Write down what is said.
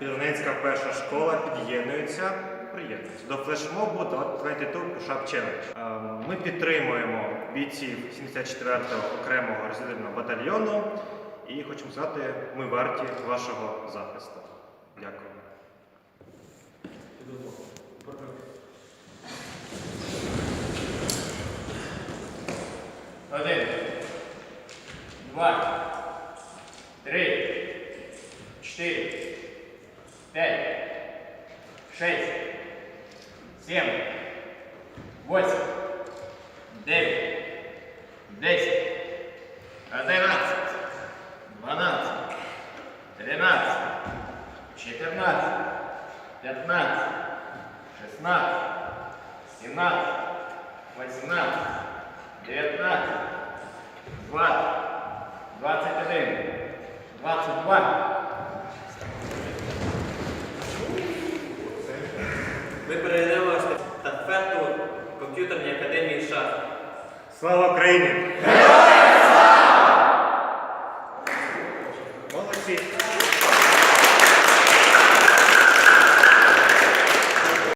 Підернецька перша школа під'єднується, приєднується. До флешмобу до 22 Push-Up Ми підтримуємо бійців 74-го окремого розвідувального батальйону і хочемо сказати, ми варті вашого захисту. Дякую. Один, два, три, чотири, п'ять, шесть, сім, восемь, дев'ять, десять, одинадцять, дванадцять, тринадцять, чотирнадцять, п'ятнадцять, шістнадцять, сімнадцять, вісімнадцять, 19, 20, Слава Україні! Молодці!